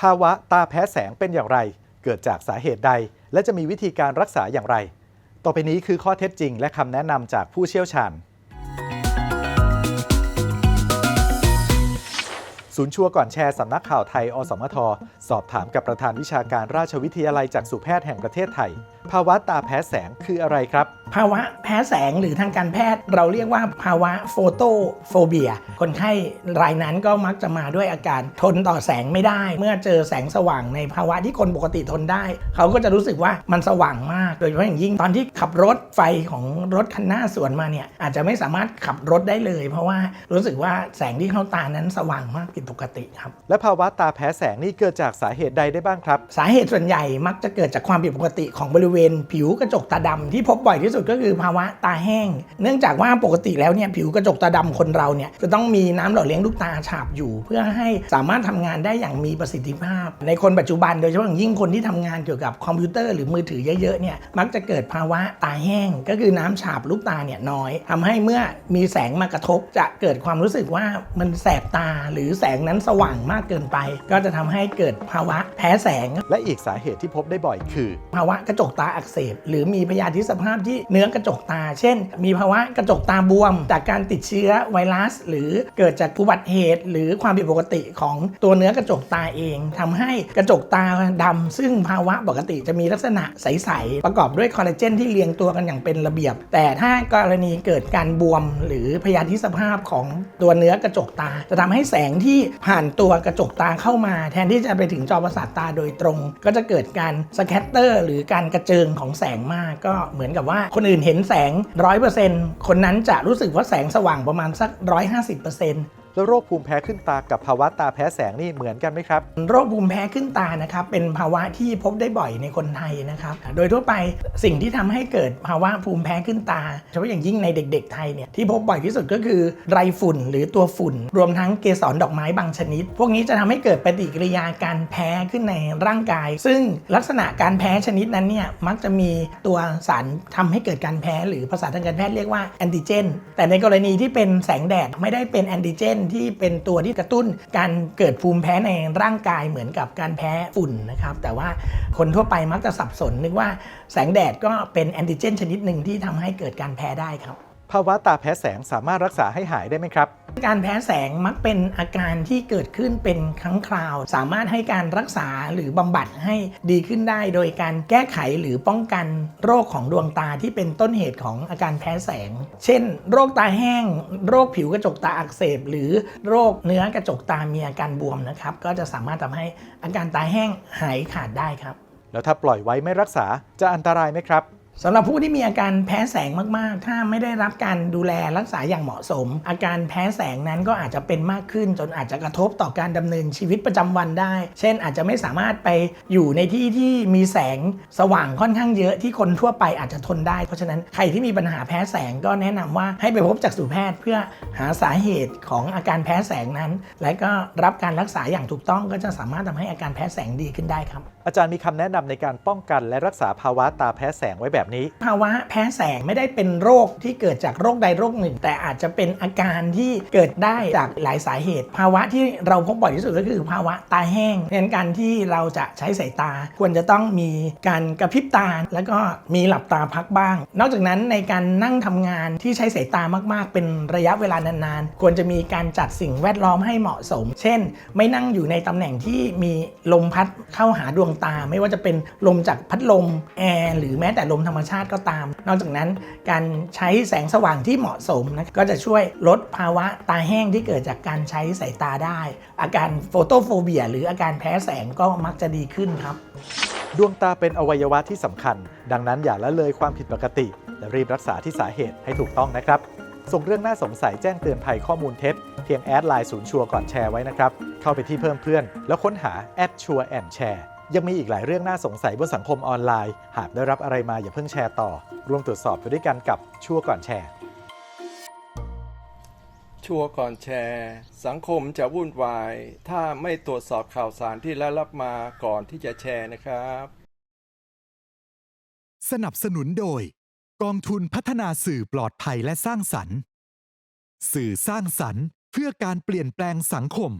ภาวะตาแพ้แสงเป็นอย่างไร เกิดจากสาเหตุใด และจะมีวิธีการรักษาอย่างไร ต่อไปนี้คือข้อเท็จจริง และคำแนะนำจากผู้เชี่ยวชาญ ศูนย์ชัวร์ก่อนแชร์สำนักข่าวไทย อสมท สอบถามกับประธานวิชาการราชวิทยาลัยจากสุแพทย์แห่งประเทศไทย ภาวะตาแพ้แสงคืออะไรครับ ภาวะแพ้แสงหรือทางการแพทย์ เราเรียกว่าภาวะโฟโตโฟเบีย คนไข้รายนั้นก็มักจะมาด้วยอาการทนต่อแสงไม่ได้ เมื่อเจอแสงสว่างในภาวะที่คนปกติทนได้ เขาก็จะรู้สึกว่ามันสว่างมาก โดยเฉพาะอย่างยิ่งตอนที่ขับรถไฟของรถคันหน้าสวนมาเนี่ยอาจจะไม่สามารถขับรถได้เลย เพราะว่ารู้สึกว่าแสงที่เข้าตานั้นสว่างมากผิดปกติครับและภาวะตาแพ้แสงนี่เกิดจากสาเหตุใดได้บ้างครับ สาเหตุส่วนใหญ่มักจะเกิดจากความผิดปกติของบริเวณผิวกระจกตาดำที่พบบ่อยที่สุดก็คือภาวะตาแห้ง เนื่องจากว่าปกติแล้วเนี่ยผิวกระจกตาดำคนเราเนี่ยจะต้องมีน้ำหล่อเลี้ยงลูกตาฉาบอยู่ เพื่อให้สามารถทำงานได้อย่างมีประสิทธิภาพ ในคนปัจจุบันโดยเฉพาะอย่างยิ่งคนที่ทำงานเกี่ยวกับคอมพิวเตอร์หรือมือถือเยอะๆเนี่ยมักจะเกิดภาวะตาแห้ง ก็คือน้ำฉาบลูกตาเนี่ยน้อยทำให้เมื่อมีแสงมากระทบ จะเกิดความรู้สึกว่ามันแสบตาหรือแสงนั้นสว่างมากเกินไป ก็จะทำให้เกิดภาวะแพ้แสง และอีกสาเหตุที่พบได้บ่อยคือ ภาวะกระจกตาอักเสบ หรือมีพยาธิสภาพที่เนื้อกระจกตา เช่น มีภาวะกระจกตาบวม จากการติดเชื้อไวรัส หรือเกิดจากอุบัติเหตุ หรือความผิดปกติของตัวเนื้อกระจกตาเองทำให้กระจกตาดำซึ่งภาวะปกติจะมีลักษณะใสๆประกอบด้วยคอลลาเจนที่เรียงตัวกันอย่างเป็นระเบียบ แต่ถ้ากรณีเกิดการบวม หรือพยาธิสภาพของตัวเนื้อกระจกตา จะทำให้แสงที่ผ่านตัวกระจกตาเข้ามา แทนที่จะไปถึงจอประสาทตาโดยตรง ก็จะเกิดการสแคตเตอร์ หรือการกระเจิงของแสงมากก็เหมือนกับว่าคนอื่นเห็นแสง 100%คนนั้นจะรู้สึกว่าแสงสว่างประมาณสัก 150% แล้วโรคภูมิแพ้ขึ้นตากับภาวะตาแพ้แสงนี่เหมือนกันไหมครับ โรคภูมิแพ้ขึ้นตานะครับเป็นภาวะที่พบได้บ่อยในคนไทยนะครับ โดยทั่วไปสิ่งที่ทำให้เกิดภาวะภูมิแพ้ขึ้นตาเฉพาะอย่างยิ่งในเด็ก ๆ ไทยเนี่ยที่พบบ่อยที่สุดก็คือไรฝุ่น หรือตัวฝุ่น รวมทั้งเกสรดอกไม้บางชนิด พวกนี้จะทำให้เกิดปฏิกิริยาการแพ้ขึ้นในร่างกาย ซึ่งลักษณะการแพ้ชนิดนั้นเนี่ยมักจะมีตัวสารทำให้เกิดการแพ้ หรือภาษาทางการแพทย์เรียกว่าแอนติเจนแต่ในกรณีที่เป็นแสงแดดไม่ได้เป็นแอนติเจนที่เป็นตัวที่กระตุ้นการเกิดภูมิแพ้ในร่างกายเหมือนกับการแพ้ฝุ่นนะครับ แต่ว่าคนทั่วไปมักจะสับสนนึกว่าแสงแดดก็เป็นแอนติเจนชนิดหนึ่งที่ทำให้เกิดการแพ้ได้ครับ ภาวะตาแพ้แสงสามารถรักษาให้หายได้ไหมครับ การแพ้แสงมักเป็นอาการที่เกิดขึ้นเป็นครั้งคราว สามารถให้การรักษาหรือบำบัดให้ดีขึ้นได้ โดยการแก้ไขหรือป้องกันโรคของดวงตาที่เป็นต้นเหตุของอาการแพ้แสง เช่น โรคตาแห้ง โรคผิวกระจกตาอักเสบ หรือโรคเนื้อกระจกตามีอาการบวมนะครับ ก็จะสามารถทำให้อาการตาแห้งหายขาดได้ครับ แล้วถ้าปล่อยไว้ไม่รักษาจะอันตรายไหมครับ สำหรับผู้ที่มีอาการแพ้แสงมากๆ ถ้าไม่ได้รับการดูแลรักษาอย่างเหมาะสม อาการแพ้แสงนั้นก็อาจจะเป็นมากขึ้น จนอาจจะกระทบต่อการดำเนินชีวิตประจำวันได้ เช่น อาจจะไม่สามารถไปอยู่ในที่ที่มีแสงสว่างค่อนข้างเยอะที่คนทั่วไปอาจจะทนได้ เพราะฉะนั้นใครที่มีปัญหาแพ้แสงก็แนะนำว่าให้ไปพบจักษุแพทย์ เพื่อหาสาเหตุของอาการแพ้แสงนั้น และก็รับการรักษาอย่างถูกต้องก็จะสามารถทำให้อาการแพ้แสงดีขึ้นได้ครับ อาจารย์มีคำแนะนำในการป้องกันและรักษาภาวะตาแพ้แสงไว้แบบนี้ ภาวะแพ้แสงไม่ได้เป็นโรคที่เกิดจากโรคใดโรคหนึ่ง แต่อาจจะเป็นอาการที่เกิดได้จากหลายสาเหตุ ภาวะที่เราพบบ่อยที่สุดก็คือภาวะตาแห้งเน้นการที่เราจะใช้สายตา ควรจะต้องมีการกระพริบตา แล้วก็มีหลับตาพักบ้าง นอกจากนั้นในการนั่งทำงานที่ใช้สายตามาก ๆ เป็นระยะเวลานานๆ ควรจะมีการจัดสิ่งแวดล้อมให้เหมาะสม เช่น ไม่นั่งอยู่ในตำแหน่งที่มีลมพัดเข้าหาดวงตา ไม่ว่าจะเป็นลมจากพัดลมแอร์หรือแม้แต่ลมธรรมชาติก็ตาม นอกจากนั้นการใช้แสงสว่างที่เหมาะสมนะก็จะช่วยลดภาวะตาแห้งที่เกิดจากการใช้สายตาได้ อาการโฟโตโฟเบีย หรืออาการแพ้แสงก็มักจะดีขึ้นครับ ดวงตาเป็นอวัยวะที่สำคัญ ดังนั้นอย่าละเลยความผิดปกติ และรีบรักษาที่สาเหตุให้ถูกต้องนะครับ ส่งเรื่องน่าสงสัยแจ้งเตือนภัยข้อมูลเท็จเพียงแอดไลน์ศูนย์ชัวร์ก่อนแชร์ไว้นะครับ เข้าไปที่เพิ่มเพื่อน แล้วค้นหาแอดชัวร์แอนแชร์ ยังมีอีกหลายเรื่องน่าสงสัยบนสังคมออนไลน์ หากได้รับอะไรมาอย่าเพิ่งแชร์ต่อ ร่วมตรวจสอบไปด้วยกันกับชัวร์ก่อนแชร์ ชัวร์ก่อนแชร์ สังคมจะวุ่นวาย ถ้าไม่ตรวจสอบข่าวสารที่ได้รับมาก่อนที่จะแชร์นะครับ สนับสนุนโดย กองทุนพัฒนาสื่อปลอดภัยและสร้างสรรค์ สื่อสร้างสรรค์เพื่อการเปลี่ยนแปลงสังคม